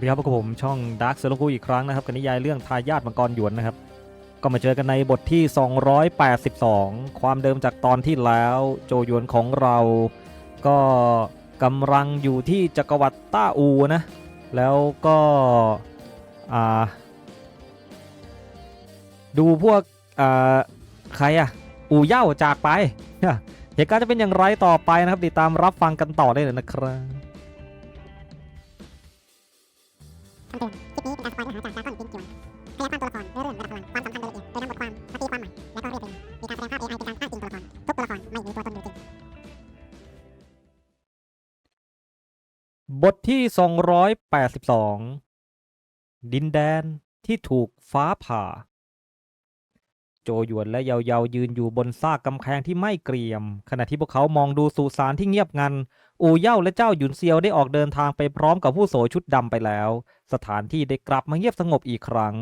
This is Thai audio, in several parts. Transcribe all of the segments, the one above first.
สวัสดีครับพบกับผมช่อง Dark s e l o k u อีกครั้งนะครับกับนิยายเรื่องทายาทมังกรหยวนนะครับ ก็มาเจอกันในบทที่ 282 ความเดิมจากตอนที่แล้วโจหยวนของเรา ก็กำลังอยู่ที่จักรวรรดิต้าอูนะ แล้วก็ดูพวกใครอะอูเย่าจากไปเหตุการณ์จะเป็นอย่างไรต่อไปนะครับ ติดตามรับฟังกันต่อได้เลยนะครับ คำเตือนคลิปนี้เป็นการสปอยเนื้อหาจากดราก้อนพินจวนขยายความตัวละครเนื้อเรื่องระดับพลังความสำคัญรายละเอียดโดยนำบทความมาตีความใหม่และก็เรียบเรียงมีการแสดงภาพ AI เป็นการสร้างจริงตัวละครทุกตัวละครไม่มีตัวตนอยู่จริงบทที่ 282 ดินแดนที่ถูกฟ้าผ่า โจหยวนและเยาเยายืนอยู่บนซากกำแพงที่ไม่เกรียม ขณะที่พวกเขามองดูสุสานที่เงียบงัน อูเย่าและเจ้าหยุนเซียวได้ออกเดินทางไปพร้อมกับผู้โสชุดดำไปแล้ว สถานที่ได้กลับมาเงียบสงบอีกครั้ง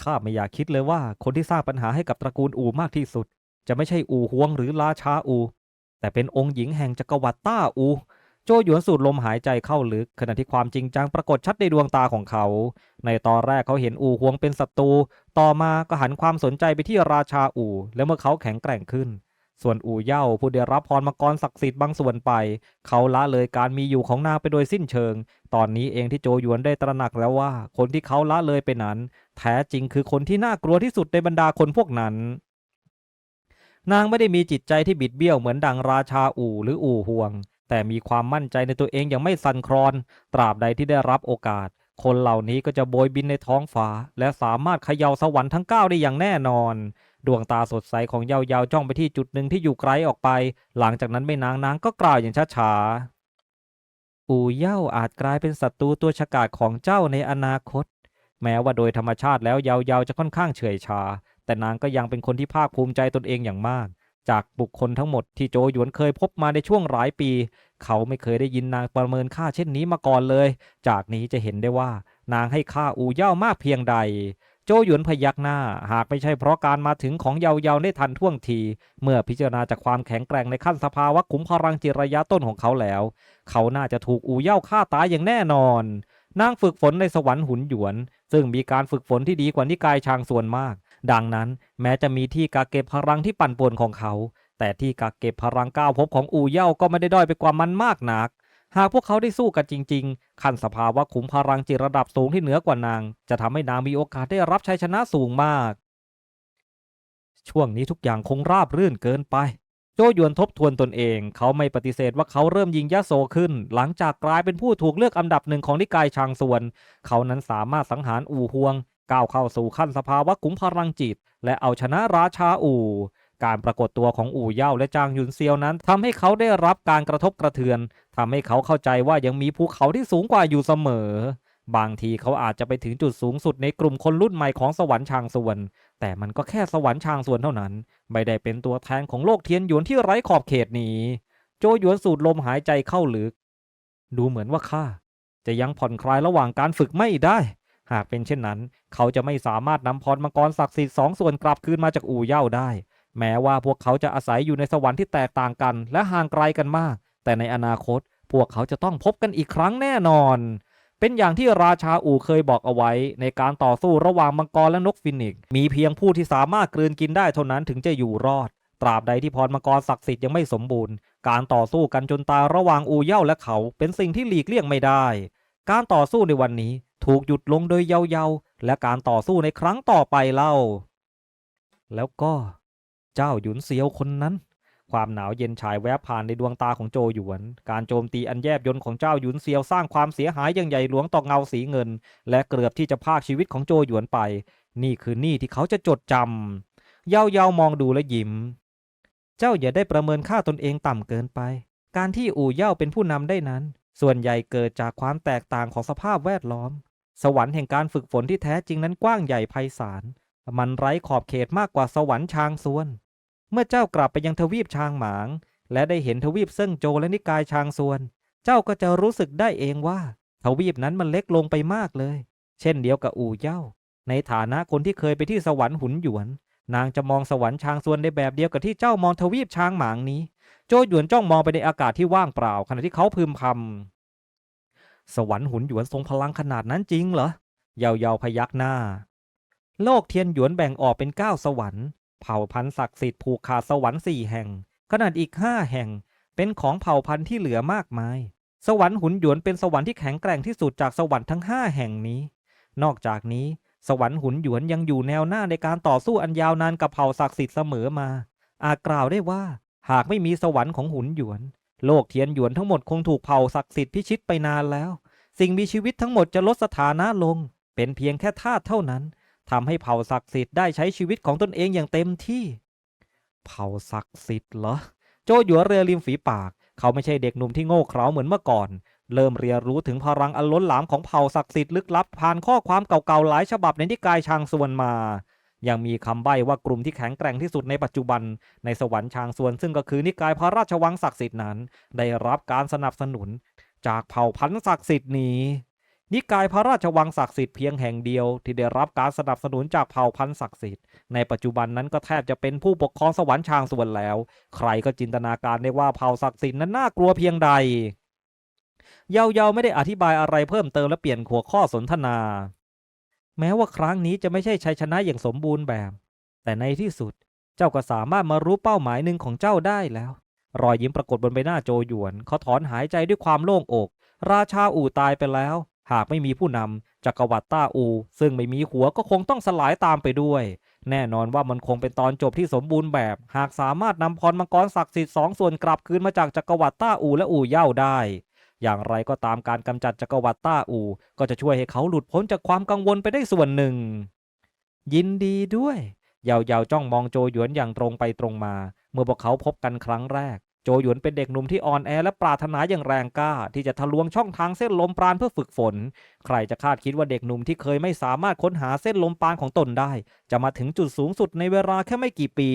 ข้าไม่อยากคิดเลยว่าคนที่สร้างปัญหาให้กับตระกูลอูมากที่สุด จะไม่ใช่อูฮวงหรือราชาอูแต่เป็นองค์หญิงแห่งจักรวรรดิต้าอูโจหยวนสูดลมหายใจเข้าลึก ขณะที่ความจริงจังปรากฏชัดในดวงตาของเขา ในตอนแรกเขาเห็นอูฮวงเป็นศัตรูต่อมาก็หันความสนใจไปที่ราชาอูและเมื่อเขาแข็งแกร่งขึ้น ส่วนอูเย่าผู้ได้รับพรมังกรศักดิ์สิทธิ์บางส่วนไป เขาละเลยการมีอยู่ของนางไปโดยสิ้นเชิง ตอนนี้เองที่โจหยวนได้ตระหนักแล้วว่า คนที่เขาละเลยไปนั้น แท้จริงคือคนที่น่ากลัวที่สุดในบรรดาคนพวกนั้น นางไม่ได้มีจิตใจที่บิดเบี้ยวเหมือนดังราชาอู่หรืออู่ห่วง แต่มีความมั่นใจในตัวเองอย่างไม่สั่นคลอน ตราบใดที่ได้รับโอกาส คนเหล่านี้ก็จะโบยบินในท้องฟ้า และสามารถเขย่าสวรรค์ทั้งเก้าได้อย่างแน่นอน ดวงตาสดใสของเยาเยาจ้องไปที่จุดหนึ่งที่อยู่ไกลออกไป หลังจากนั้นไม่นานนางก็กล่าวอย่างช้าๆอู่เย่าอาจกลายเป็นศัตรูตัวฉกาจของเจ้าในอนาคต แม้ว่าโดยธรรมชาติแล้วเยาเยาจะค่อนข้างเฉอยชา แต่นางก็ยังเป็นคนที่ภาคภูมิใจตนเองอย่างมาก จากบุคคลทั้งหมดที่โจหยวนเคยพบมาในช่วงหลายปี เขาไม่เคยได้ยินนางประเมินค่าเช่นนี้มาก่อนเลย จากนี้จะเห็นได้ว่านางให้ค่าอูเย่ามากเพียงใด โจหยวนพยักหน้า หากไม่ใช่เพราะการมาถึงของเยาเยาได้ทันท่วงที เมื่อพิจารณาจากความแข็งแกร่งในขั้นสภาวะขุมพลังจิระยะต้นของเขาแล้ว เขาน่าจะถูกอู่เย่าฆ่าตายอย่างแน่นอน นางฝึกฝนในสวรรค์หุนหยวน ซึ่งมีการฝึกฝนที่ดีกว่านิกายชางส่วนมาก ดังนั้นแม้จะมีที่กักเก็บพลังที่ปั่นป่วนของเขา แต่ที่กักเก็บพลังก้าวภพของอู่เย่าก็ไม่ได้ด้อยไปกว่ามันมากนัก หากพวกเขาได้สู้กันจริง ๆ ขั้นสภาวะขุมพลังจิตระดับสูงที่เหนือกว่านาง จะทำให้นางมีโอกาสได้รับชัยชนะสูงมาก ช่วงนี้ทุกอย่างคงราบรื่นเกินไป โจยวนทบทวนตนเอง เขาไม่ปฏิเสธว่าเขาเริ่มยิงยะโสขึ้น หลังจากกลายเป็นผู้ถูกเลือกอันดับหนึ่งของนิกายชางส่วน เขานั้นสามารถสังหารอู่ฮวง ก้าวเข้าสู่ขั้นสภาวะขุมพลังจิต และเอาชนะราชาอู่การปรากฏตัวของอู่เย่าและจางหยุนเซียวนั้นทำให้เขาได้รับการกระทบกระเทือน ทำให้เขาเข้าใจว่ายังมีภูเขาที่สูงกว่าอยู่เสมอ บางทีเขาอาจจะไปถึงจุดสูงสุดในกลุ่มคนรุ่นใหม่ของสวรรค์ชางส่วน แต่มันก็แค่สวรรค์ชางส่วนเท่านั้น ไม่ได้เป็นตัวแทนของโลกเทียนหยวนที่ไร้ขอบเขตนี้ โจหยวนสูดลมหายใจเข้าลึก ดูเหมือนว่าข้าจะยังผ่อนคลายระหว่างการฝึกไม่ได้ หากเป็นเช่นนั้น เขาจะไม่สามารถนำพรมังกรศักดิ์สิทธิ์สองส่วนกลับคืนมาจากอู่เย่าได้ แม้ว่าพวกเขาจะอาศัยอยู่ในสวรรค์ที่แตกต่างกัน และห่างไกลกันมาก แต่ในอนาคตพวกเขาจะต้องพบกันอีกครั้งแน่นอน เป็นอย่างที่ราชาอู่เคยบอกเอาไว้ ในการต่อสู้ระหว่างมังกรและนกฟินิก มีเพียงผู้ที่สามารถกลืนกินได้เท่านั้นถึงจะอยู่รอด ตราบใดที่พรมังกรศักดิ์สิทธิ์ยังไม่สมบูรณ์ การต่อสู้กันจนตายระหว่างอู่เย่าและเขาเป็นสิ่งที่หลีกเลี่ยงไม่ได้ การต่อสู้ในวันนี้ถูกหยุดลงโดยเยาๆและการต่อสู้ในครั้งต่อไปเล่า แล้วก็ เจ้าหยุนเซียวคนนั้น ความหนาวเย็นฉายแวบผ่านในดวงตาของโจหยวน การโจมตีอันแยบยลของเจ้าหยุนเซียวสร้างความเสียหายอย่างใหญ่หลวงต่อเงาสีเงิน และเกือบที่จะพากชีวิตของโจหยวนไป นี่คือหนี้ที่เขาจะจดจำเยาเยามองดูและยิ้ม เจ้าอย่าได้ประเมินค่าตนเองต่ำเกินไป การที่อู่เย่าเป็นผู้นำได้นั้น ส่วนใหญ่เกิดจากความแตกต่างของสภาพแวดล้อม สวรรค์แห่งการฝึกฝนที่แท้จริงนั้นกว้างใหญ่ไพศาลมันไร้ขอบเขตมากกว่าสวรรค์ชางส่วน เมื่อเจ้ากลับไปยังทวีปชางหมาง และได้เห็นทวีปเซิ่งโจและนิกายชางส่วน เจ้าก็จะรู้สึกได้เองว่า ทวีปนั้นมันเล็กลงไปมากเลย เช่นเดียวกับอู่เย่าในฐานะคนที่เคยไปที่สวรรค์หุนหยวน นางจะมองสวรรค์ชางส่วนในแบบเดียวกับที่เจ้ามองทวีปชางหมางนี้ โจหยวนจ้องมองไปในอากาศที่ว่างเปล่า ขณะที่เขาพึมพำสวรรค์หุนหยวนทรงพลังขนาดนั้นจริงเหรอเยาเยาพยักหน้า โลกเทียนหยวนแบ่งออกเป็นเก้าสวรรค์ เผ่าพันธุ์ศักดิ์สิทธิ์ผูกขาดสวรรค์สี่แห่ง ขนาดอีกห้าแห่ง เป็นของเผ่าพันธุ์ที่เหลือมากมาย สวรรค์หุนหยวนเป็นสวรรค์ที่แข็งแกร่งที่สุดจากสวรรค์ทั้งห้าแห่งนี้ นอกจากนี้สวรรค์หุนหยวนยังอยู่แนวหน้าในการต่อสู้อันยาวนานกับเผ่าศักดิ์สิทธิ์เสมอมา อาจกล่าวได้ว่า หากไม่มีสวรรค์ของหุนหยวน โลกเทียนหยวนทั้งหมดคงถูกเผ่าศักดิ์สิทธิ์พิชิตไปนานแล้ว สิ่งมีชีวิตทั้งหมดจะลดสถานะลง เป็นเพียงแค่ธาตุเท่านั้น ทำให้เผ่าศักดิ์สิทธิ์ได้ใช้ชีวิตของตนเองอย่างเต็มที่ เผ่าศักดิ์สิทธิ์เหรอ โจหยัวเรือริมฝีปาก เขาไม่ใช่เด็กหนุ่มที่โง่เขลาเหมือนเมื่อก่อน เริ่มเรียนรู้ถึงพลังอันล้นหลามของเผ่าศักดิ์สิทธิ์ลึกลับผ่านข้อความเก่าๆหลายฉบับในนิกายชางส่วนมา ยังมีคำใบ้ว่ากลุ่มที่แข็งแกร่งที่สุดในปัจจุบัน ในสวรรค์ชางส่วนซึ่งก็คือนิกายพระราชวังศักดิ์สิทธิ์นั้น ได้รับการสนับสนุน จากเผ่าพันธุ์ศักดิ์สิทธิ์นี้ นิกายพระราชวังศักดิ์สิทธิ์เพียงแห่งเดียวที่ได้รับการสนับสนุนจากเผ่าพันธุ์ศักดิ์สิทธิ์ในปัจจุบันนั้นก็แทบจะเป็นผู้ปกครองสวรรค์ชางส่วนแล้ว ใครก็จินตนาการได้ว่าเผ่าศักดิ์สิทธิ์นั้นน่ากลัวเพียงใด เยาเยาไม่ได้อธิบายอะไรเพิ่มเติมและเปลี่ยนหัวข้อสนทนา แม้ว่าครั้งนี้จะไม่ใช่ชัยชนะอย่างสมบูรณ์แบบ แต่ในที่สุดเจ้าก็สามารถมารู้เป้าหมายหนึ่งของเจ้าได้แล้ว รอยยิ้มปรากฏบนใบหน้าโจหยวน เขาถอนหายใจด้วยความโล่งอก ราชาอู่ตายไปแล้ว หากไม่มีผู้นำจักรวรรดิต้าอู ซึ่งไม่มีหัวก็คงต้องสลายตามไปด้วย แน่นอนว่ามันคงเป็นตอนจบที่สมบูรณ์แบบ หากสามารถนำพรมังกรศักดิ์สิทธิ์สองส่วนกลับคืนมาจากจักรวรรดิต้าอูและอู่เย่าได้ อย่างไรก็ตามการกำจัดจักรวรรดิต้าอู ก็จะช่วยให้เขาหลุดพ้นจากความกังวลไปได้ส่วนหนึ่ง ยินดีด้วยเยาเยาจ้องมองโจหยวนอย่างตรงไปตรงมา เมื่อพวกเขาพบกันครั้งแรก โจหยวนเป็นเด็กหนุ่มที่อ่อนแอและปรารถนาอย่างแรงกล้า ที่จะทะลวงช่องทางเส้นลมปราณเพื่อฝึกฝน ใครจะคาดคิดว่าเด็กหนุ่มที่เคยไม่สามารถค้นหาเส้นลมปราณของตนได้ จะมาถึงจุดสูงสุดในเวลาแค่ไม่กี่ปี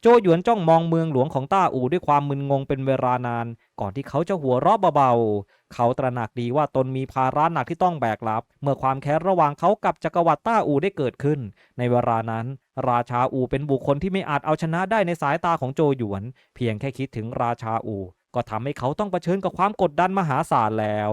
โจหยวนจ้องมองเมืองหลวงของต้าอูด้วยความมึนงงเป็นเวลานาน ก่อนที่เขาจะหัวเราะเบาๆ เขาตระหนักดีว่าตนมีภาระหนักที่ต้องแบกรับ เมื่อความแค้นระหว่างเขากับจักรวรรดิต้าอูได้เกิดขึ้น ในเวลานั้น ราชาอูเป็นบุคคลที่ไม่อาจเอาชนะได้ในสายตาของโจหยวน เพียงแค่คิดถึงราชาอู ก็ทำให้เขาต้องเผชิญกับความกดดันมหาศาลแล้ว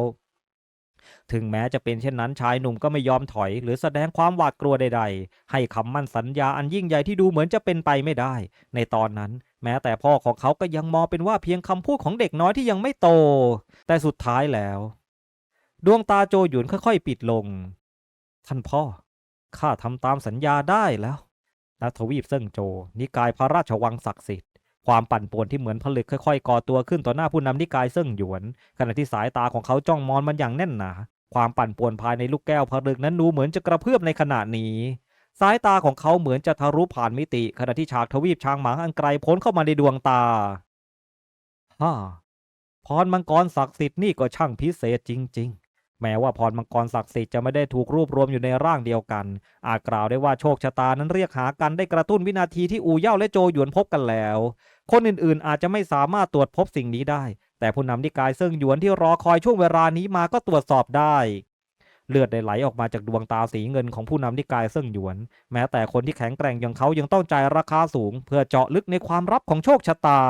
ถึงแม้จะเป็นเช่นนั้นชายหนุ่มก็ไม่ยอมถอย หรือแสดงความหวาดกลัวใด ๆ ให้คำมั่นสัญญาอันยิ่งใหญ่ที่ดูเหมือนจะเป็นไปไม่ได้ ในตอนนั้น แม้แต่พ่อของเขาก็ยังมองเป็นว่าเพียงคำพูดของเด็กน้อยที่ยังไม่โต แต่สุดท้ายแล้ว ดวงตาโจหยุนค่อยๆ ปิดลง ท่านพ่อข้าทำตามสัญญาได้แล้วนัทวีปเซิ่งโจ นิกายพระราชวังศักดิ์สิทธิ์ ความปั่นป่วนที่เหมือนผลึกค่อยๆก่อตัวขึ้นต่อหน้าผู้นำนิกายเซิ่งหยวน ขณะที่สายตาของเขาจ้องมองมันอย่างแน่นหนาความปั่นป่วนภายในลูกแก้วผลึกนั้นดูเหมือนจะกระเพื่อมในขณะนี้ สายตาของเขาเหมือนจะทะลุผ่านมิติ ขณะที่ฉากทวีปช้างหมางอันไกลพ้นเข้ามาในดวงตาฮ่าพรมังกรศักดิ์สิทธิ์นี่ก็ช่างพิเศษจริง ๆแม้ว่าพรมังกรศักดิ์สิทธิ์จะไม่ได้ถูกรวบรวมอยู่ในร่างเดียวกัน อาจกล่าวได้ว่าโชคชะตานั้นเรียกหากันได้กระตุ้นวินาทีที่อูเย่าและโจหยวนพบกันแล้ว คนอื่นๆ อาจจะไม่สามารถตรวจพบสิ่งนี้ได้ แต่ผู้นำนิกายเซิงหยวนที่รอคอยช่วงเวลานี้มาก็ตรวจสอบได้ เลือดไหลออกมาจากดวงตาสีเงินของผู้นำนิกายเซิ่งหยวน แม้แต่คนที่แข็งแกร่งอย่างเขายังต้องจ่ายราคาสูง เพื่อเจาะลึกในความลับของโชคชะตา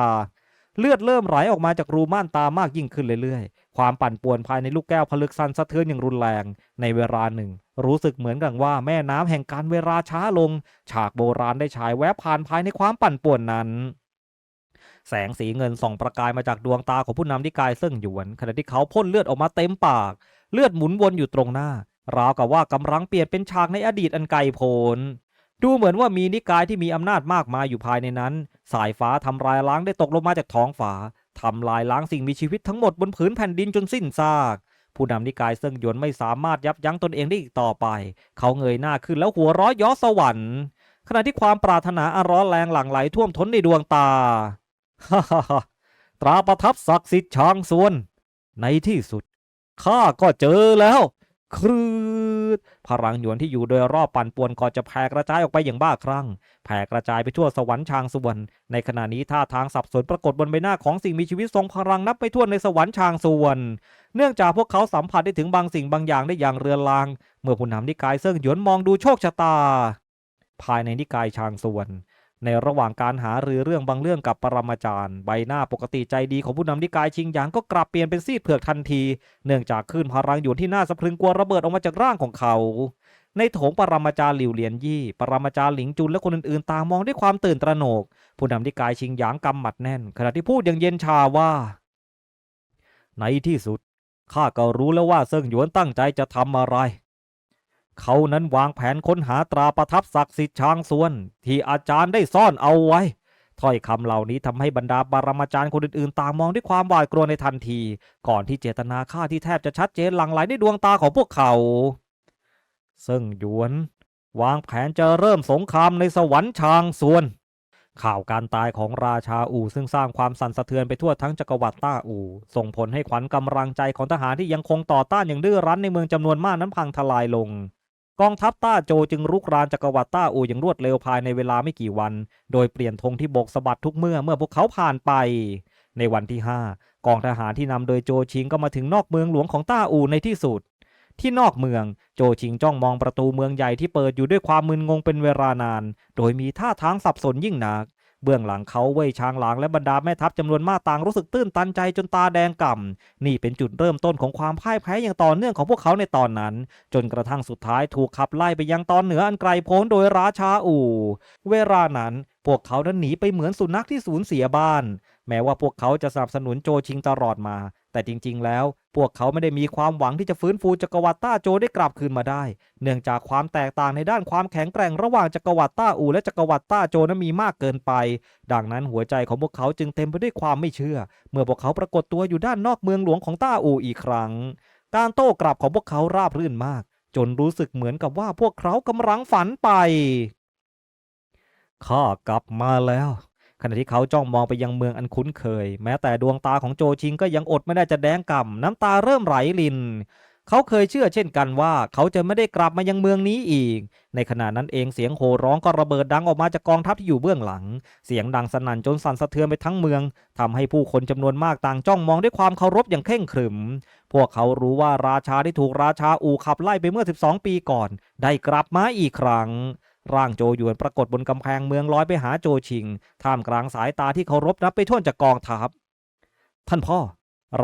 เลือดเริ่มไหลออกมาจากรูม่านตามากยิ่งขึ้นเรื่อยๆ ความปั่นป่วนภายในลูกแก้วผลึกสั่นสะเทือนอย่างรุนแรง ในเวลาหนึ่ง รู้สึกเหมือนกับว่าแม่น้ำแห่งการเวลาช้าลง ฉากโบราณได้ฉายแวบผ่านภายในความปั่นป่วนนั้น แสงสีเงินส่องประกายมาจากดวงตาของผู้นำนิกายเซิ่งหยวน ขณะที่เขาพ่นเลือดออกมาเต็มปาก เลือดหมุนวนอยู่ตรงหน้า ราวกับว่ากำลังเปลี่ยนเป็นฉากในอดีตอันไกลโพ้นดูเหมือนว่ามีนิกายที่มีอำนาจมากมายอยู่ภายในนั้น สายฟ้าทำลายล้างได้ตกลงมาจากท้องฟ้าทำลายล้างสิ่งมีชีวิตทั้งหมดบนผืนแผ่นดินจนสิ้นซาก ผู้นำนิกายเซิ่งหยวนไม่สามารถยับยั้งตนเองได้อีกต่อไป เขาเงยหน้าขึ้นแล้วหัวร้อยย้อสวรรค์ ขณะที่ความปรารถนาอันร้อนแรงหลั่งไหลท่วมท้นในดวงตา ฮ่าฮ่าฮ่าตราประทับศักดิ์สิทธิ์ช้างส่วน ในที่สุดข้าก็เจอแล้ว ครืดพลังหยวนที่อยู่โดยรอบปั่นป่วนก็จะแผ่กระจายออกไปอย่างบ้าคลั่งแผ่กระจายไปทั่วสวรรค์ชางส่วน ในขณะนี้ท่าทางสับสนปรากฏบนใบหน้าของสิ่งมีชีวิตทรงพลังนับไปทั่วในสวรรค์ชางส่วน เนื่องจากพวกเขาสัมผัสได้ถึงบางสิ่งบางอย่างได้อย่างเรือนราง เมื่อผู้นำนิกายเซิ่งหยวนมองดูโชคชะตา ภายในนิกายชางส่วน ในระหว่างการหารือเรื่องบางเรื่องกับปรมาจารย์ ใบหน้าปกติใจดีของผู้นำนิกายชิงหยางก็กลับเปลี่ยนเป็นซีดเผือกทันที เนื่องจากคลื่นพลังหยวนที่น่าสะพรึงกลัวระเบิดออกมาจากร่างของเขา ในโถงปรมาจารย์หลิวเหลียนยี่ ปรมาจารย์หลิงจุนและคนอื่นๆต่างมองด้วยความตื่นตระหนก ผู้นำนิกายชิงหยางกำหมัดแน่น ขณะที่พูดอย่างเย็นชาว่า ในที่สุดข้าก็รู้แล้วว่าเซิงหยวนตั้งใจจะทำอะไร เขานั้นวางแผนค้นหาตราประทับศักดิ์สิทธิ์ช้างส่วน ที่อาจารย์ได้ซ่อนเอาไว้ ถ้อยคำเหล่านี้ทำให้บรรดาปรมาจารย์คนอื่นๆ ต่างมองด้วยความหวาดกลัวในทันที ก่อนที่เจตนาฆ่าที่แทบจะชัดเจนหลั่งไหลในดวงตาของพวกเขาเซิงหยวน วางแผนจะเริ่มสงครามในสวรรค์ช้างส่วนข่าวการตายของราชาอู่ซึ่งสร้างความสั่นสะเทือนไปทั่วทั้งจักรวรรดิต้าอู่ส่งผลให้ขวัญกำลังใจของทหารที่ยังคงต่อต้านอย่างดื้อรั้นในเมืองจำนวนมากนั้นพังทลายลง กองทัพต้าโจจึงรุกรานจักรวรรดิต้าอู่อย่างรวดเร็วภายในเวลาไม่กี่วัน โดยเปลี่ยนธงที่โบกสะบัดทุกเมื่อเมื่อพวกเขาผ่านไป ในวันที่ 5 กองทหารที่นำโดยโจชิงก็มาถึงนอกเมืองหลวงของต้าอู่ในที่สุด ที่นอกเมืองโจชิงจ้องมองประตูเมืองใหญ่ที่เปิดอยู่ด้วยความมึนงงเป็นเวลานาน โดยมีท่าทางสับสนยิ่งหนัก เบื้องหลังเขาเว่ยช้างหลางและบรรดาแม่ทัพจำนวนมากต่างรู้สึกตื้นตันใจจนตาแดงก่ำนี่เป็นจุดเริ่มต้นของความพ่ายแพ้อย่างต่อเนื่องของพวกเขาในตอนนั้น จนกระทั่งสุดท้ายถูกขับไล่ไปยังตอนเหนืออันไกลโพ้นโดยราชาอู่ เวลานั้นพวกเขานั้นหนีไปเหมือนสุนัขที่สูญเสียบ้าน แม้ว่าพวกเขาจะสนับสนุนโจชิงตลอดมา แต่จริง ๆ แล้ว พวกเขาไม่ได้มีความหวังที่จะฟื้นฟูจักรวรรดิต้าโจได้กลับคืนมาได้ เนื่องจากความแตกต่างในด้านความแข็งแกร่งระหว่างจักรวรรดิต้าอูและจักรวรรดิต้าโจนั้นมีมากเกินไป ดังนั้นหัวใจของพวกเขาจึงเต็มไปด้วยความไม่เชื่อ เมื่อพวกเขาปรากฏตัวอยู่ด้านนอกเมืองหลวงของต้าอูอีกครั้ง การโต้กลับของพวกเขาราบรื่นมาก จนรู้สึกเหมือนกับว่าพวกเขากำลังฝันไปข้ากลับมาแล้ว ขณะที่เขาจ้องมองไปยังเมืองอันคุ้นเคย แม้แต่ดวงตาของโจชิงก็ยังอดไม่ได้จะแดงก่ำน้ำตาเริ่มไหลลิน เขาเคยเชื่อเช่นกันว่า เขาจะไม่ได้กลับมายังเมืองนี้อีก ในขณะนั้นเองเสียงโห่ร้องก็ระเบิดดังออกมาจากกองทัพที่อยู่เบื้องหลัง เสียงดังสนั่นจนสั่นสะเทือนไปทั้งเมืองทำให้ผู้คนจำนวนมากต่างจ้องมองด้วยความเคารพอย่างเคร่งขรึม พวกเขารู้ว่าราชาที่ถูกราชาอูขับไล่ไปเมื่อ 12 ปีก่อน ได้กลับมาอีกครั้ง ร่างโจหยวนปรากฏบนกำแพงเมืองลอยไปหาโจชิง ท่ามกลางสายตาที่เคารพนับไปท่วนจากกองทัพ ท่านพ่อ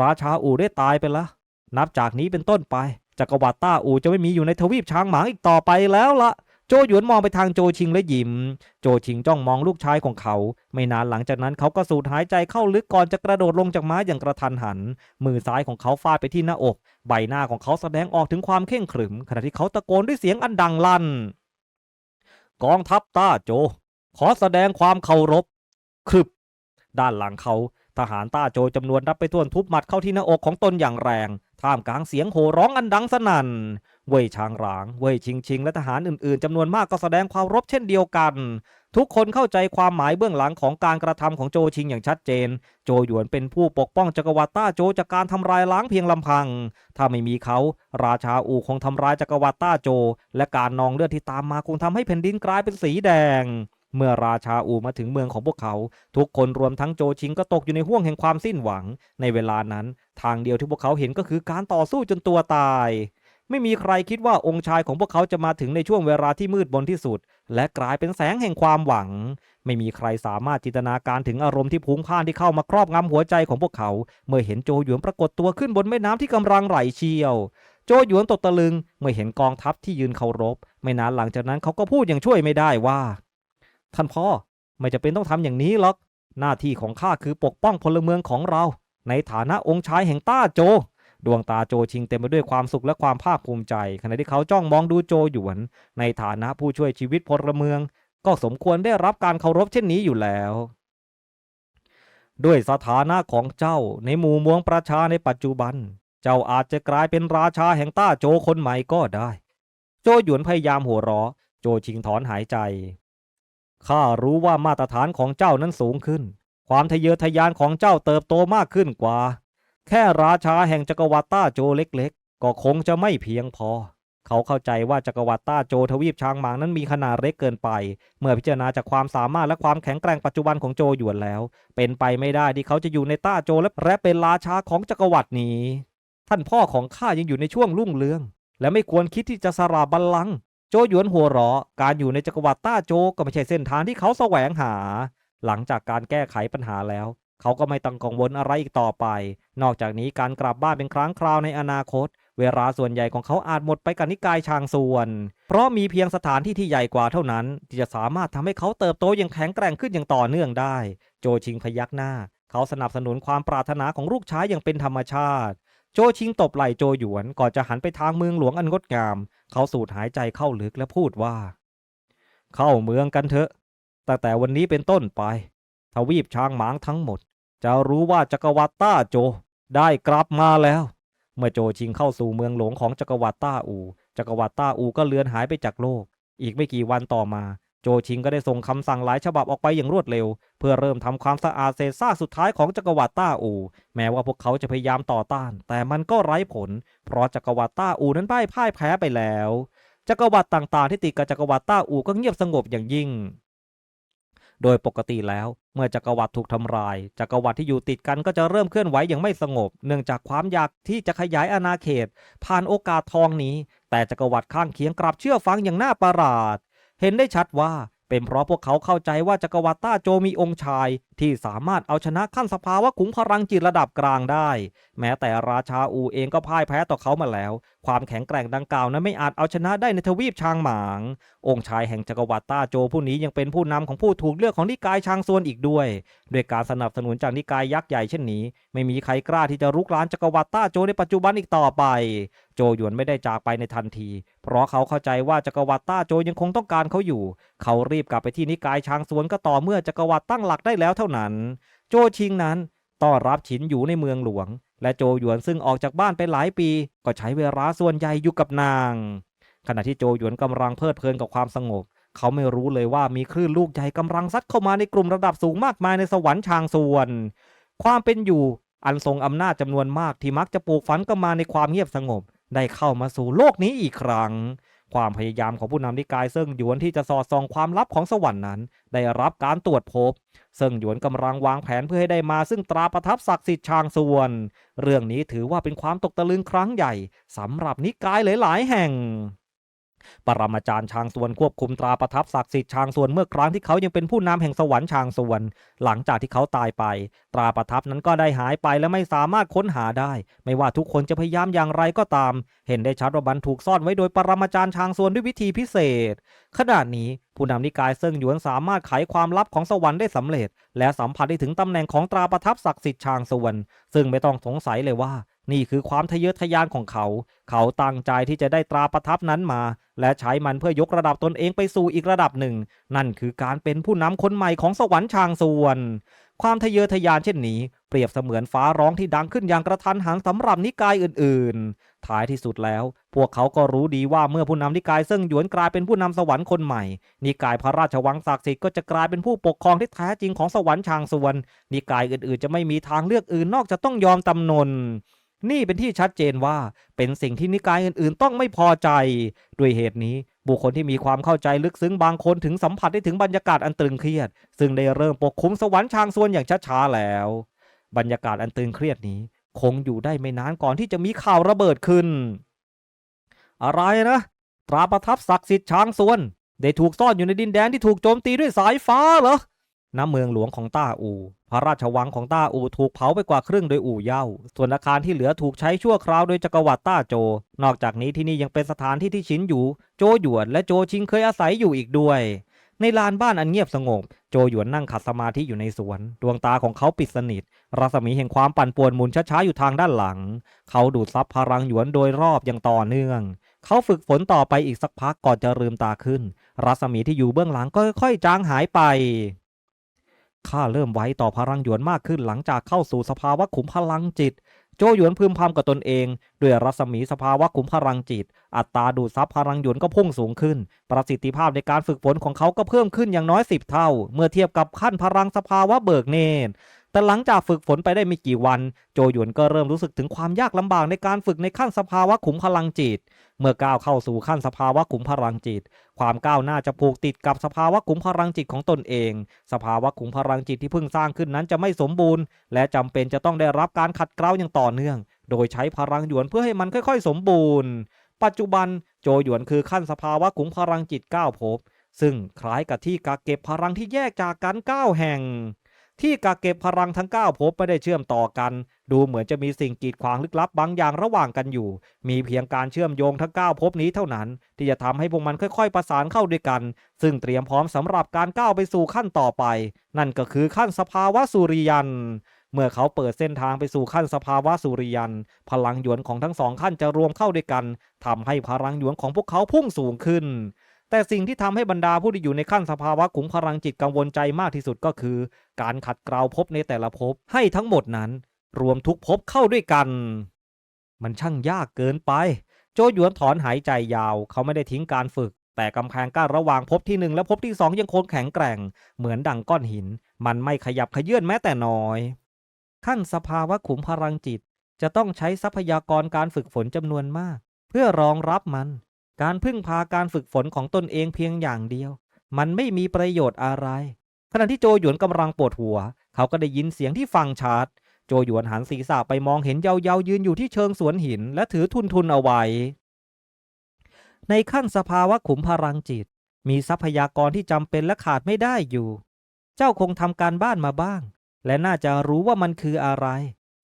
ราชาอู่ได้ตายไปแล้ว นับจากนี้เป็นต้นไปจักรวรรดิต้าอู่จะไม่มีอยู่ในทวีปช้างหมางอีกต่อไปแล้วละโจหยวนมองไปทางโจชิงและยิ้ม โจชิงจ้องมองลูกชายของเขา ไม่นานหลังจากนั้นเขาก็สูดหายใจเข้าลึกก่อนจะกระโดดลงจากม้าอย่างกระทันหัน มือซ้ายของเขาฟาดไปที่หน้าอก ใบหน้าของเขาแสดงออกถึงความเข่งขรึม ขณะที่เขาตะโกนด้วยเสียงอันดังลั่น กองทัพต้าโจ ขอแสดงความเคารพครึบ ด้านหลังเขาทหารต้าโจจำนวนรับไปท่วนทุบหมัดเข้าที่หน้าอกของตนอย่างแรง ท่ามกลางเสียงโห่ร้องอันดังสนั่น เว่ยช้างหลาง เว่ยชิงชิงและทหารอื่นๆจำนวนมากก็แสดงความรบเช่นเดียวกัน ทุกคนเข้าใจความหมายเบื้องหลังของการกระทำของโจชิงอย่างชัดเจน โจหยวนเป็นผู้ปกป้องจักรวรรดิต้าโจจากการทำลายล้างเพียงลำพัง ถ้าไม่มีเขา ราชาอูคงทำร้ายจักรวรรดิต้าโจ และการนองเลือดที่ตามมาคงทำให้แผ่นดินกลายเป็นสีแดงเมื่อราชาอูมาถึงเมืองของพวกเขา ทุกคนรวมทั้งโจชิงก็ตกอยู่ในห่วงแห่งความสิ้นหวัง ในเวลานั้น ทางเดียวที่พวกเขาเห็นก็คือการต่อสู้จนตัวตาย ไม่มีใครคิดว่าองค์ชายของพวกเขาจะมาถึงในช่วงเวลาที่มืดมนที่สุด และกลายเป็นแสงแห่งความหวัง ไม่มีใครสามารถจินตนาการถึงอารมณ์ที่พุงพ่านที่เข้ามาครอบงำหัวใจของพวกเขา เมื่อเห็นโจหยวนปรากฏตัวขึ้นบนแม่น้ำที่กำลังไหลเชี่ยว โจหยวนตกตะลึง เมื่อเห็นกองทัพที่ยืนเคารพ ไม่นานหลังจากนั้นเขาก็พูดอย่างช่วยไม่ได้ว่า ท่านพ่อไม่จะเป็นต้องทำอย่างนี้หรอก หน้าที่ของข้าคือปกป้องพลเมืองของเรา ในฐานะองค์ชายแห่งต้าโจ ดวงตาโจชิงเต็มไปด้วยความสุขและความภาคภูมิใจ ขณะที่เขาจ้องมองดูโจหยวน ในฐานะผู้ช่วยชีวิตพลเมือง ก็สมควรได้รับการเคารพเช่นนี้อยู่แล้ว ด้วยสถานะของเจ้าในหมู่มวงประชาในปัจจุบัน เจ้าอาจจะกลายเป็นราชาแห่งต้าโจคนใหม่ก็ได้ โจหยวนพยายามหัวเราะ โจชิงถอนหายใจข้ารู้ว่ามาตรฐานของเจ้านั้นสูงขึ้น ความทะเยอทะยานของเจ้าเติบโตมากขึ้นกว่า แค่ราชาแห่งจักรวรรดิต้าโจเล็กๆ ก็คงจะไม่เพียงพอ เขาเข้าใจว่าจักรวรรดิต้าโจทวีปช้างหมางนั้นมีขนาดเล็กเกินไป เมื่อพิจารณาจากความสามารถและความแข็งแกร่งปัจจุบันของโจหยวนแล้ว เป็นไปไม่ได้ที่เขาจะอยู่ในต้าโจและและเป็นราชาของจักรวรรดินี้ ท่านพ่อของข้ายังอยู่ในช่วงรุ่งเรือง และไม่ควรคิดที่จะสละบัลลังก์โจหยวนหัวเราะการอยู่ในจักรวรรดิต้าโจก็ไม่ใช่เส้นทางที่เขาแสวงหา หลังจากการแก้ไขปัญหาแล้ว เขาก็ไม่ต้องกังวลอะไรอีกต่อไป นอกจากนี้การกลับบ้านเป็นครั้งคราวในอนาคต เวลาส่วนใหญ่ของเขาอาจหมดไปกับนิกายชางส่วน เพราะมีเพียงสถานที่ที่ใหญ่กว่าเท่านั้น ที่จะสามารถทำให้เขาเติบโตอย่างแข็งแกร่งขึ้นอย่างต่อเนื่องได้ โจชิงพยักหน้า เขาสนับสนุนความปรารถนาของลูกชายอย่างเป็นธรรมชาติ โจชิงตบไหล่โจหยวนก่อนจะหันไปทางเมืองหลวงอันงดงาม เขาสูดหายใจเข้าลึกและพูดว่า เข้าเมืองกันเถอะตั้งแต่วันนี้เป็นต้นไป ทวีปช้างหมางทั้งหมด จะรู้ว่าจักรวรรดิต้าโจได้กลับมาแล้ว เมื่อโจชิงเข้าสู่เมืองหลวงของจักรวรรดิต้าอู จักรวรรดิต้าอูก็เลือนหายไปจากโลก อีกไม่กี่วันต่อมา โจชิงก็ได้ส่งคำสั่งหลายฉบับออกไปอย่างรวดเร็ว เพื่อเริ่มทำความสะอาดเศษซากสุดท้ายของจักรวรรดิต้าอู แม้ว่าพวกเขาจะพยายามต่อต้าน แต่มันก็ไร้ผล เพราะจักรวรรดิต้าอูนั้นพ่ายพ่ายแพ้ไปแล้ว จักรวรรดิต่างๆที่ติดกับจักรวรรดิต้าอูก็เงียบสงบอย่างยิ่ง โดยปกติแล้ว เมื่อจักรวรรดิถูกทำลาย จักรวรรดิที่อยู่ติดกันก็จะเริ่มเคลื่อนไหวอย่างไม่สงบ เนื่องจากความอยากที่จะขยายอาณาเขต ผ่านโอกาสทองนี้ แต่จักรวรรดิข้างเคียงกลับเชื่อฟังอย่างน่าประหลาด เห็นได้ชัดว่าเป็นเพราะพวกเขาเข้าใจว่าจักรวรรดิต้าโจมีองค์ชายที่สามารถเอาชนะขั้นสภาวะขุงพลังจิตระดับกลางได้ แม้แต่ราชาอูเองก็พ่ายแพ้ต่อเขามาแล้ว ความแข็งแกร่งดังกล่าวนั้นไม่อาจเอาชนะได้ในทวีปชางหมาง องค์ชายแห่งจักรวรรดิต้าโจผู้นี้ยังเป็นผู้นำของผู้ถูกเลือกของนิกายชางซวนอีกด้วยด้วยการสนับสนุนจากนิกายยักษ์ใหญ่เช่นนี้ ไม่มีใครกล้าที่จะรุกรานจักรวรรดิต้าโจในปัจจุบันอีกต่อไป โจหยวนไม่ได้จากไปในทันที เพราะเขาเข้าใจว่าจักรวรรดิต้าโจยังคงต้องการเขาอยู่ เขารีบกลับไปที่นิกายชางซวนก็ต่อเมื่อจักรวรรดิตั้งหลักได้แล้วเท่านั้น โจชิงนั้นต้อนรับฉินอยู่ในเมืองหลวง และโจหยวนซึ่งออกจากบ้านไปหลายปี ก็ใช้เวลาส่วนใหญ่อยู่กับนาง ขณะที่โจหยวนกำลังเพลิดเพลินกับความสงบ เขาไม่รู้เลยว่ามีคลื่นลูกใหญ่กำลังซัดเข้ามาในกลุ่มระดับสูงมากมายในสวรรค์ชางส่วน ความเป็นอยู่อันทรงอำนาจจำนวนมากที่มักจะปลูกฝันกันมาในความเงียบสงบ ได้เข้ามาสู่โลกนี้อีกครั้ง ความพยายามของผู้นำนิกายเซิ่งหยวนที่จะสอดส่องความลับของสวรรค์นั้น ได้รับการตรวจพบ เซิ่งหยวนกำลังวางแผนเพื่อให้ได้มาซึ่งตราประทับศักดิ์สิทธิ์ชางส่วน เรื่องนี้ถือว่าเป็นความตกตะลึงครั้งใหญ่สำหรับนิกายหลาย ๆ แห่ง ปรมาจารย์ชางส่วนควบคุมตราประทับศักดิ์สิทธิ์ชางส่วนเมื่อครั้งที่เขายังเป็นผู้นำแห่งสวรรค์ชางส่วน หลังจากที่เขาตายไป ตราประทับนั้นก็ได้หายไปและไม่สามารถค้นหาได้ ไม่ว่าทุกคนจะพยายามอย่างไรก็ตาม เห็นได้ชัดว่ามันถูกซ่อนไว้โดยปรมาจารย์ชางส่วนด้วยวิธีพิเศษ ขณะนี้ผู้นำนิกายเซิงหยวนสามารถไขความลับของสวรรค์ได้สำเร็จ และสัมผัสได้ถึงตำแหน่งของตราประทับศักดิ์สิทธิ์ชางส่วน ซึ่งไม่ต้องสงสัยเลยว่า นี่คือความทะเยอทะยานของเขา เขาตั้งใจที่จะได้ตราประทับนั้นมา และใช้มันเพื่อยกระดับตนเองไปสู่อีกระดับหนึ่ง นั่นคือการเป็นผู้นำคนใหม่ของสวรรค์ชางส่วน ความทะเยอทะยานเช่นนี้ เปรียบเสมือนฟ้าร้องที่ดังขึ้นอย่างกระทันหันสำหรับนิกายอื่นๆ ท้ายที่สุดแล้ว พวกเขาก็รู้ดีว่าเมื่อผู้นำนิกายเซิ่งหยวนกลายเป็นผู้นำสวรรค์คนใหม่ นิกายพระราชวังศักดิ์สิทธิ์ก็จะกลายเป็นผู้ปกครองที่แท้จริงของสวรรค์ชางส่วน นิกายอื่นๆ จะไม่มีทางเลือกอื่นนอกจากต้องยอมตำนน นี่เป็นที่ชัดเจนว่าเป็นสิ่งที่นิกายอื่นๆ ต้องไม่พอใจ ด้วยเหตุนี้บุคคลที่มีความเข้าใจลึกซึ้งบางคนถึงสัมผัสได้ถึงบรรยากาศอันตึงเครียด ซึ่งได้เริ่มปกคลุมสวรรค์ชางส่วนอย่างช้าๆแล้ว บรรยากาศอันตึงเครียดนี้ คงอยู่ได้ไม่นานก่อนที่จะมีข่าวระเบิดขึ้น อะไรนะตราประทับศักดิ์สิทธิ์ช้างส่วน ได้ถูกซ่อนอยู่ในดินแดนที่ถูกโจมตีด้วยสายฟ้าเหรอ ณเมืองหลวงของต้าอู พระราชวังของต้าอูถูกเผาไปกว่าครึ่งโดยอู่เย่า ส่วนอาคารที่เหลือถูกใช้ชั่วคราวโดยจักรวรรดิต้าโจ นอกจากนี้ที่นี่ยังเป็นสถานที่ที่ชินอยู่ โจหยวนและโจชิงเคยอาศัยอยู่อีกด้วย ในลานบ้านอันเงียบสงบ โจหยวนนั่งขัดสมาธิอยู่ในสวน ดวงตาของเขาปิดสนิท รัศมีแห่งความปั่นป่วนหมุนช้าๆอยู่ทางด้านหลัง เขาดูดซับพลังหยวนโดยรอบอย่างต่อเนื่องเขาฝึกฝนต่อไปอีกสักพักก่อนจะลืมตาขึ้น รัศมีที่อยู่เบื้องหลังก็ค่อยๆจางหายไป ข้าเริ่มไว้ต่อพลังหยวนมากขึ้นหลังจากเข้าสู่สภาวะขุมพลังจิต โจหยวนพึมพำกับตนเอง ด้วยรัศมีสภาวะขุมพลังจิต อัตราดูดซับพลังหยวนก็พุ่งสูงขึ้น ประสิทธิภาพในการฝึกฝนของเขาก็เพิ่มขึ้นอย่างน้อยสิบเท่า เมื่อเทียบกับขั้นพลังสภาวะเบิกเนตร แต่หลังจากฝึกฝนไปได้ไม่กี่วัน โจหยวนก็เริ่มรู้สึกถึงความยากลำบากในการฝึกในขั้นสภาวะขุมพลังจิต เมื่อก้าวเข้าสู่ขั้นสภาวะขุมพลังจิต ความก้าวหน้าจะผูกติดกับสภาวะขุมพลังจิตของตนเอง สภาวะขุมพลังจิตที่เพิ่งสร้างขึ้นนั้นจะไม่สมบูรณ์ และจำเป็นจะต้องได้รับการขัดเกลาอย่างต่อเนื่อง โดยใช้พลังหยวนเพื่อให้มันค่อย ๆ สมบูรณ์ ปัจจุบันโจหยวนคือขั้นสภาวะขุมพลังจิตเก้าภพซึ่งคล้ายกับที่กักเก็บพลังที่แยกจากกันเก้าแห่ง ที่กักเก็บพลังทั้งเก้าภพไม่ได้เชื่อมต่อกัน ดูเหมือนจะมีสิ่งกีดขวางลึกลับบางอย่างระหว่างกันอยู่ มีเพียงการเชื่อมโยงทั้งเก้าภพนี้เท่านั้น ที่จะทำให้พวกมันค่อยๆ ประสานเข้าด้วยกัน ซึ่งเตรียมพร้อมสำหรับการก้าวไปสู่ขั้นต่อไป นั่นก็คือขั้นสภาวะสุริยันเมื่อเขาเปิดเส้นทางไปสู่ขั้นสภาวะสุริยัน พลังหยวนของทั้งสองขั้นจะรวมเข้าด้วยกันทำให้พลังหยวนของพวกเขาพุ่งสูงขึ้น แต่สิ่งที่ทำให้บรรดาผู้ที่อยู่ในขั้นสภาวะขุมพลังจิตกังวลใจมากที่สุดก็คือ การขัดเกลาภพในแต่ละภพให้ทั้งหมดนั้น รวมทุกภพเข้าด้วยกัน มันช่างยากเกินไป โจหยวนถอนหายใจยาว เขาไม่ได้ทิ้งการฝึก แต่กำแพงกั้นระหว่างภพที่หนึ่งและภพที่สองยังคงแข็งแกร่ง เหมือนดังก้อนหิน มันไม่ขยับขยื่นแม้แต่น้อย ขั้นสภาวะขุมพลังจิต จะต้องใช้ทรัพยากรการฝึกฝนจำนวนมาก เพื่อรองรับมัน การพึ่งพาการฝึกฝนของตนเองเพียงอย่างเดียว มันไม่มีประโยชน์อะไร ขณะที่โจหยวนกำลังปวดหัว เขาก็ได้ยินเสียงที่ฟังชัดโจหยวนหันศีรษะไปมองเห็นเยาเยายืนอยู่ที่เชิงสวนหิน และถือทุนทุนเอาไว้ ในขั้นสภาวะขุมพลังจิต มีทรัพยากรที่จำเป็นและขาดไม่ได้อยู่ เจ้าคงทำการบ้านมาบ้าง และน่าจะรู้ว่ามันคืออะไร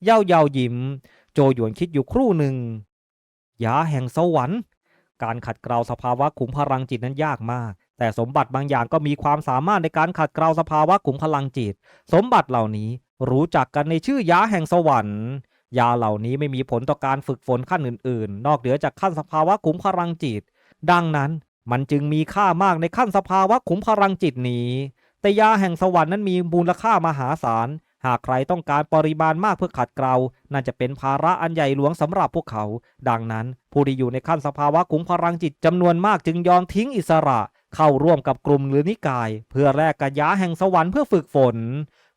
เย่าเยายิ้ม โจหยวนคิดอยู่ครู่หนึ่งยาแห่งสวรรค์ การขัดเกลาสภาวะขุมพลังจิตนั้นยากมาก แต่สมบัติบางอย่างก็มีความสามารถในการขัดเกลาสภาวะขุมพลังจิต สมบัติเหล่านี้รู้จักกันในชื่อยาแห่งสวรรค์ ยาเหล่านี้ไม่มีผลต่อการฝึกฝนขั้นอื่นๆ นอกเหนือจากขั้นสภาวะขุมพลังจิต ดังนั้นมันจึงมีค่ามากในขั้นสภาวะขุมพลังจิตนี้ แต่ยาแห่งสวรรค์นั้นมีมูลค่ามหาศาล หากใครต้องการปริมาณมากเพื่อขัดเกลาน่าจะเป็นภาระอันใหญ่หลวงสำหรับพวกเขา ดังนั้น ผู้ที่อยู่ในขั้นสภาวะขุมพลังจิตจำนวนมากจึงยอมทิ้งอิสระ เข้าร่วมกับกลุ่มหรือนิกาย เพื่อแลกกับยาแห่งสวรรค์เพื่อฝึกฝน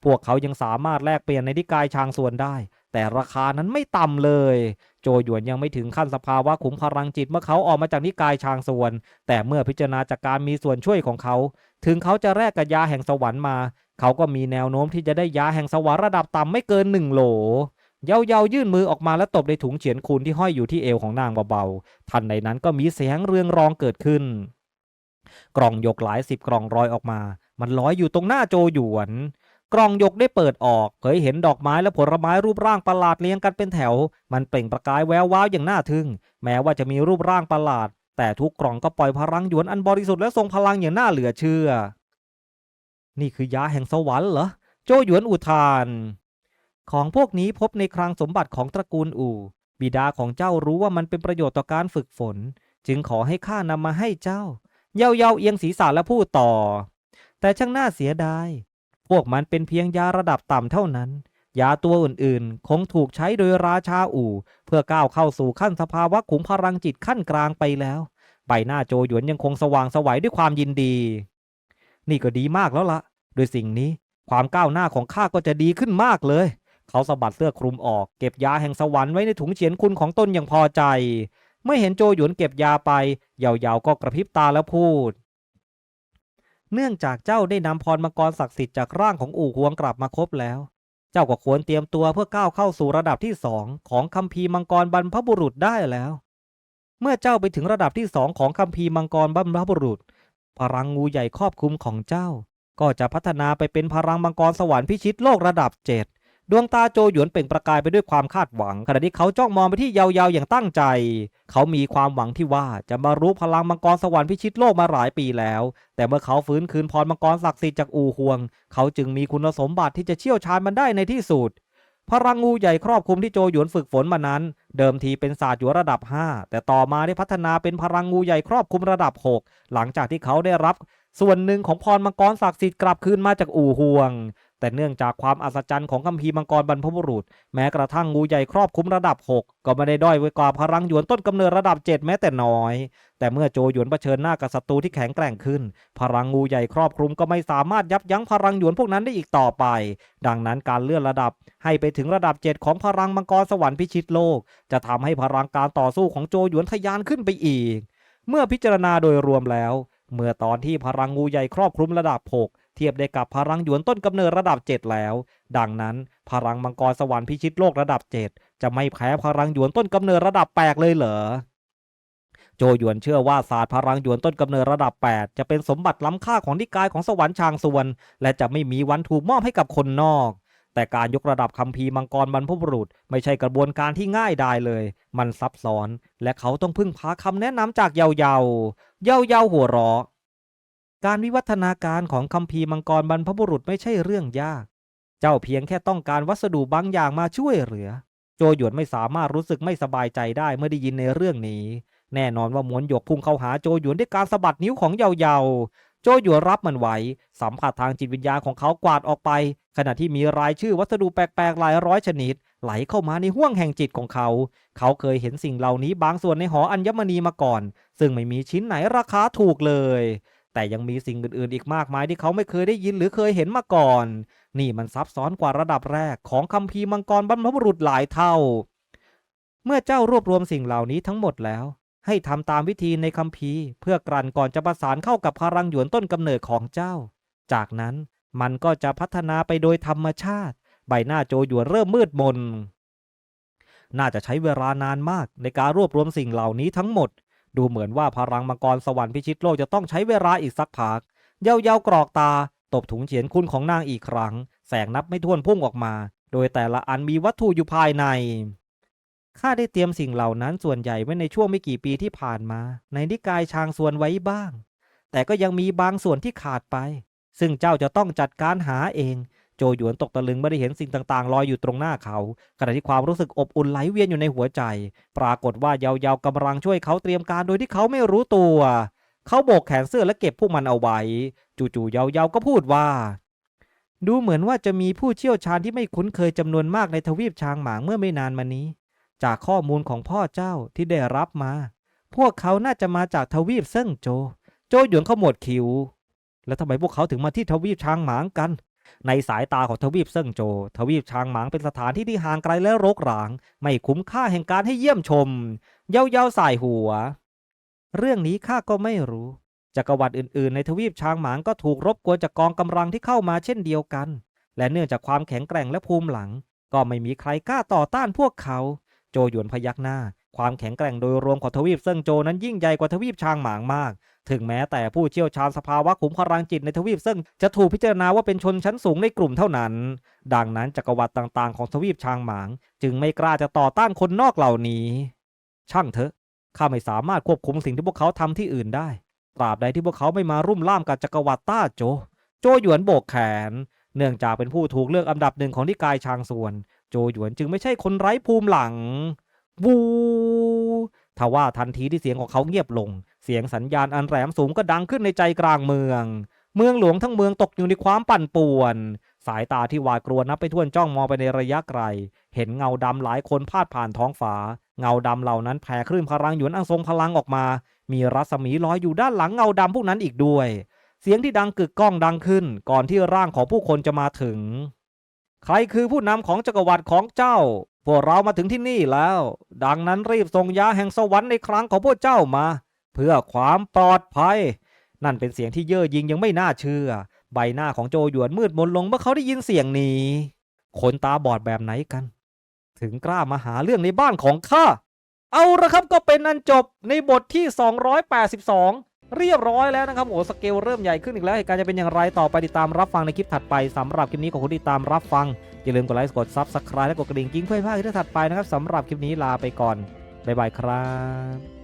พวกเขายังสามารถแลกเปลี่ยนในนิกายชางส่วนได้ แต่ราคานั้นไม่ต่ำเลย โจหยวนยังไม่ถึงขั้นสภาวะขุมพลังจิตเมื่อเขาออกมาจากนิกายชางส่วน แต่เมื่อพิจารณาจากการมีส่วนช่วยของเขา ถึงเขาจะแลกกับยาแห่งสวรรค์มา เขาก็มีแนวโน้มที่จะได้ยาแห่งสวรรค์ระดับต่ำไม่เกินหนึ่งโหล เยาเยายื่นมือออกมาและตบในถุงเฉียนคูนที่ห้อยอยู่ที่เอวของนางเบาๆ ทันในนั้นก็มีเสียงเรืองรองเกิดขึ้น กล่องยกหลายสิบกล่องลอยออกมา มันลอยอยู่ตรงหน้าโจหยวนกล่องยกได้เปิดออกเผยเห็นดอกไม้และผลไม้รูปร่างประหลาดเรียงกันเป็นแถว มันเปล่งประกายแวววาวอย่างน่าทึ่ง แม้ว่าจะมีรูปร่างประหลาด แต่ทุกกล่องก็ปล่อยพลังหยวนอันบริสุทธิ์และทรงพลังอย่างน่าเหลือเชื่อ นี่คือยาแห่งสวรรค์เหรอ โจหยวนอุทาน ของพวกนี้พบในคลังสมบัติของตระกูลอู่ บิดาของเจ้ารู้ว่ามันเป็นประโยชน์ต่อการฝึกฝน จึงขอให้ข้านำมาให้เจ้า เยาเยาเอียงศีรษะและพูดต่อ แต่ช่างน่าเสียดาย พวกมันเป็นเพียงยาระดับต่ำเท่านั้น ยาตัวอื่นๆ คงถูกใช้โดยราชาอู่ เพื่อก้าวเข้าสู่ขั้นสภาวะขุมพลังจิตขั้นกลางไปแล้ว ใบหน้าโจหยวนยังคงสว่างไสวัยด้วยความยินดี นี่ก็ดีมากแล้วละโดยสิ่งนี้ความก้าวหน้าของข้าก็จะดีขึ้นมากเลย เขาสะบัดเสื้อคลุมออก เก็บยาแห่งสวรรค์ไว้ในถุงเฉียนคุณของตนอย่างพอใจ เมื่อเห็นโจหยวนเก็บยาไปเยาวๆก็กระพริบตาแล้วพูด เนื่องจากเจ้าได้นำพรมังกรศักดิ์สิทธิ์จากร่างของอู่หวงกลับมาครบแล้ว เจ้าก็ควรเตรียมตัวเพื่อก้าวเข้าสู่ระดับที่สองของคัมภีร์มังกรบรรพบุรุษได้แล้ว เมื่อเจ้าไปถึงระดับที่สองของคัมภีร์มังกรบรรพบุรุษ พลังงูใหญ่ครอบคลุมของเจ้า ก็จะพัฒนาไปเป็นพลังมังกรสวรรค์พิชิตโลกระดับเจ็ด ดวงตาโจหยวนเปล่งประกายไปด้วยความคาดหวัง ขณะที่เขาจ้องมองไปที่ยาวๆอย่างตั้งใจ เขามีความหวังที่ว่าจะมารู้พลังมังกรสวรรค์พิชิตโลกมาหลายปีแล้ว แต่เมื่อเขาฟื้นคืนพรมังกรศักดิ์สิทธิ์จากอู่ฮวง เขาจึงมีคุณสมบัติที่จะเชี่ยวชาญมันได้ในที่สุดพลังงูใหญ่ครอบคลุมที่โจหยวนฝึกฝนมานั้น เดิมทีเป็นศาสตร์อยู่ระดับ 5 แต่ต่อมาได้พัฒนาเป็นพลังงูใหญ่ครอบคลุมระดับ 6 หลังจากที่เขาได้รับส่วนหนึ่งของพรมังกรศักดิ์สิทธิ์กลับคืนมาจากอู่ฮวง แต่เนื่องจากความอัศจรรย์ของคัมภีร์มังกรบรรพบุรุษ แม้กระทั่งงูใหญ่ครอบคลุมระดับ 6 ก็ไม่ได้ด้อยไว้กว่าพลังหยวนต้นกำเนิดระดับ 7 แม้แต่น้อย แต่เมื่อโจหยวนเผชิญหน้ากับศัตรูที่แข็งแกร่งขึ้น พลังงูใหญ่ครอบคลุมก็ไม่สามารถยับยั้งพลังหยวนพวกนั้นได้อีกต่อไป ดังนั้นการเลื่อนระดับให้ไปถึงระดับ 7 ของพลังมังกรสวรรค์พิชิตโลก จะทำให้พลังการต่อสู้ของโจหยวนทะยานขึ้นไปอีก เมื่อพิจารณาโดยรวมแล้ว เมื่อตอนที่พลังงูใหญ่ครอบคลุมระดับ 6 เทียบได้กับพลังหยวนต้นกำเนิดระดับ 7 แล้ว ดังนั้น พลังมังกรสวรรค์พิชิตโลกระดับ 7 จะไม่แพ้พลังหยวนต้นกำเนิดระดับ 8 เลยเหรอโจหยวนเชื่อว่าศาสตร์พลังหยวนต้นกำเนิดระดับ 8 จะเป็นสมบัติล้ำค่าของนิกายของสวรรค์ชางส่วน และจะไม่มีวันถูกมอบให้กับคนนอก แต่การยกระดับคัมภีร์มังกรบรรพบุรุษ ไม่ใช่กระบวนการที่ง่ายดายเลย มันซับซ้อน และเขาต้องพึ่งพาคำแนะนำจากเยาเยาเยาเยาหัวเราะ การวิวัฒนาการของคัมภีร์มังกรบรรพบุรุษไม่ใช่เรื่องยาก เจ้าเพียงแค่ต้องการวัสดุบางอย่างมาช่วยเหลือ โจหยวนไม่สามารถรู้สึกไม่สบายใจได้เมื่อได้ยินในเรื่องนี้ แน่นอนว่าหมวนหยกพุ่งเข้าหาโจหยวนด้วยการสะบัดนิ้วของเยาเยาโจหยวนรับมันไว้สัมผัสทางจิตวิญญาณของเขากวาดออกไป ขณะที่มีรายชื่อวัสดุแปลกๆหลายร้อยชนิด ไหลเข้ามาในห้วงแห่งจิตของเขา เขาเคยเห็นสิ่งเหล่านี้บางส่วนในหออัญมณีมาก่อน ซึ่งไม่มีชิ้นไหนราคาถูกเลย แต่ยังมีสิ่งอื่นๆ อีกมากมายที่เขาไม่เคยได้ยินหรือเคยเห็นมาก่อน นี่มันซับซ้อนกว่าระดับแรกของคัมภีร์มังกรบรรพบุรุษหลายเท่า เมื่อเจ้ารวบรวมสิ่งเหล่านี้ทั้งหมดแล้ว ให้ทำตามวิธีในคัมภีร์ เพื่อกลั่นก่อนจะประสานเข้ากับพลังหยวนต้นกำเนิดของเจ้า จากนั้นมันก็จะพัฒนาไปโดยธรรมชาติ ใบหน้าโจหยวนเริ่มมืดมน น่าจะใช้เวลานานมากในการรวบรวมสิ่งเหล่านี้ทั้งหมด ดูเหมือนว่าพลังมังกรสวรรค์พิชิตโลกจะต้องใช้เวลาอีกสักพัก เย้าเย้ากรอกตา ตบถุงเฉียนคุณของนางอีกครั้ง แสงนับไม่ถ้วนพุ่งออกมา โดยแต่ละอันมีวัตถุอยู่ภายใน ข้าได้เตรียมสิ่งเหล่านั้นส่วนใหญ่ไว้ในช่วงไม่กี่ปีที่ผ่านมา ในนิกายชางส่วนไว้บ้าง แต่ก็ยังมีบางส่วนที่ขาดไป ซึ่งเจ้าจะต้องจัดการหาเอง โจหยวนตกตะลึงเมื่อได้เห็นสิ่งต่างๆ ลอยอยู่ตรงหน้าเขาขณะที่ความรู้สึกอบอุ่นไหลเวียนอยู่ในหัวใจ ปรากฏว่าเยาเยากำลังช่วยเขาเตรียมการโดยที่เขาไม่รู้ตัว เขาโบกแขนเสื้อและเก็บพวกมันเอาไว้ จู่ๆเยาเยาก็พูดว่า ดูเหมือนว่าจะมีผู้เชี่ยวชาญที่ไม่คุ้นเคยจำนวนมากในทวีปช้างหมางเมื่อไม่นานมานี้ จากข้อมูลของพ่อเจ้าที่ได้รับมา พวกเขาน่าจะมาจากทวีปเซิ่งโจ โจหยวนขมวดคิ้วแล้วทำไมพวกเขาถึงมาที่ทวีปช้างหมางกัน ในสายตาของทวีปเซิ่งโจ ทวีปช้างหมางเป็นสถานที่ที่ห่างไกลและรกร้าง ไม่คุ้มค่าแห่งการให้เยี่ยมชม เย้าเย้าสายหัว เรื่องนี้ข้าก็ไม่รู้ จักรวรรดิอื่นๆ ในทวีปช้างหมางก็ถูกรบกวนจากกองกำลังที่เข้ามาเช่นเดียวกัน และเนื่องจากความแข็งแกร่งและภูมิหลัง ก็ไม่มีใครกล้าต่อต้านพวกเขา โจหยวนพยักหน้า ความแข็งแกร่งโดยรวมของทวีปเซิงโจนั้นยิ่งใหญ่กว่าทวีปช้างหมางมาก ถึงแม้แต่ผู้เชี่ยวชาญสภาวะขุมพลังจิตในทวีปเซิงจะถูกพิจารณาว่าเป็นชนชั้นสูงในกลุ่มเท่านั้น ดังนั้นจักรวรรดิต่างๆของทวีปชางหมาง จึงไม่กล้าจะต่อต้านคนนอกเหล่านี้ ช่างเถอะข้าไม่สามารถควบคุมสิ่งที่พวกเขาทำที่อื่นได้ ตราบใดที่พวกเขาไม่มารุ่มล่ามกับจักรวรรดิต้าโจ โจหยวนโบกแขน เนื่องจากเป็นผู้ถูกเลือกอันดับหนึ่งของนิกายชางส่วน โจหยวนจึงไม่ใช่คนไร้ภูมิหลังวู ทว่าทันทีที่เสียงของเขาเงียบลง เสียงสัญญาณอันแหลมสูงก็ดังขึ้นในใจกลางเมือง เมืองหลวงทั้งเมืองตกอยู่ในความปั่นป่วน สายตาที่หวาดกลัวนับไปท่วนจ้องมองไปในระยะไกล เห็นเงาดำหลายคนพาดผ่านท้องฟ้า เงาดำเหล่านั้นแผ่คลื่นพลังหยวนอันทรงพลังออกมา มีรัศมีลอยอยู่ด้านหลังเงาดำพวกนั้นอีกด้วย เสียงที่ดังกึกก้องดังขึ้น ก่อนที่ร่างของผู้คนจะมาถึง ใครคือผู้นำของจักรวรรดิของเจ้า พวกเรามาถึงที่นี่แล้ว ดังนั้นรีบส่งยาแห่งสวรรค์ในครั้งของพวกเจ้ามา เพื่อความปลอดภัย นั่นเป็นเสียงที่เย่อหยิงยังไม่น่าเชื่อ ใบหน้าของโจหยวนมืดมนลงเมื่อเขาได้ยินเสียงนี้ คนตาบอดแบบไหนกัน ถึงกล้ามาหาเรื่องในบ้านของข้าเอาละครับก็เป็นอันจบในบทที่ 282 เรียบร้อยแล้วนะครับโอ้สเกลเริ่มใหญ่ขึ้นอีกแล้วเหตุการณ์จะเป็นอย่างไรต่อไปติดตามรับฟังในคลิปถัดไปสำหรับคลิปนี้ขอบคุณที่ติดตามรับฟัง อย่าลืมกดไลค์กดซับสไครต์และกดกระดิ่งกิ้งเพื่อให้พลาดคลิปถัดไปนะครับสำหรับคลิปนี้ลาไปก่อนบ๊ายบายครับ